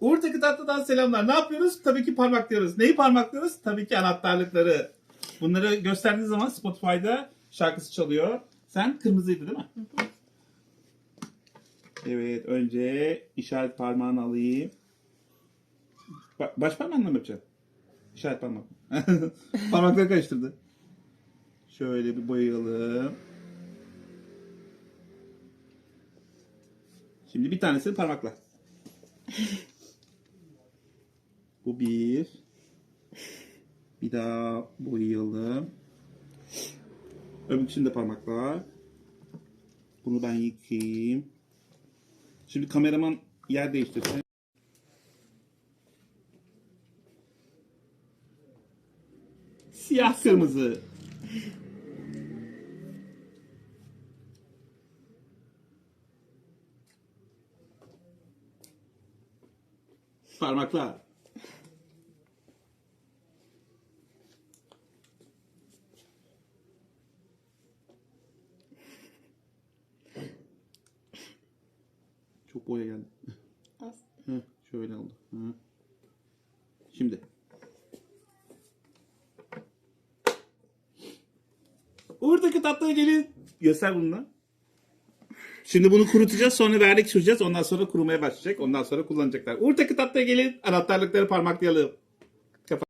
Uğur'daki tatlıdan selamlar. Ne yapıyoruz? Tabii ki parmaklıyoruz. Neyi parmaklıyoruz? Tabii ki anahtarlıkları. Bunları gösterdiğiniz zaman Spotify'da şarkısı çalıyor. Sen kırmızıydı değil mi? Evet. Önce işaret parmağını alayım. Ba- baş parmağınla mı yapacaksın? İşaret parmak. Parmakları karıştırdı. Şöyle bir boyayalım. Şimdi bir tanesini parmakla. Bu bir. Bir daha boyayalım. Öbürküsünü de parmakla. Bunu ben yıkayayım. Şimdi kameraman yer değiştirsin. Siyah kırmızı. Parmaklar. Boya geldi. Az. Şöyle oldu. Hı. Şimdi. Uğur'daki tatlıya gelin. Göster bunu da. Şimdi bunu kurutacağız. Sonra vernik süreceğiz. Ondan sonra kurumaya başlayacak. Ondan sonra kullanacaklar. Uğur'daki tatlıya gelin. Anahtarlıkları parmaklayalım.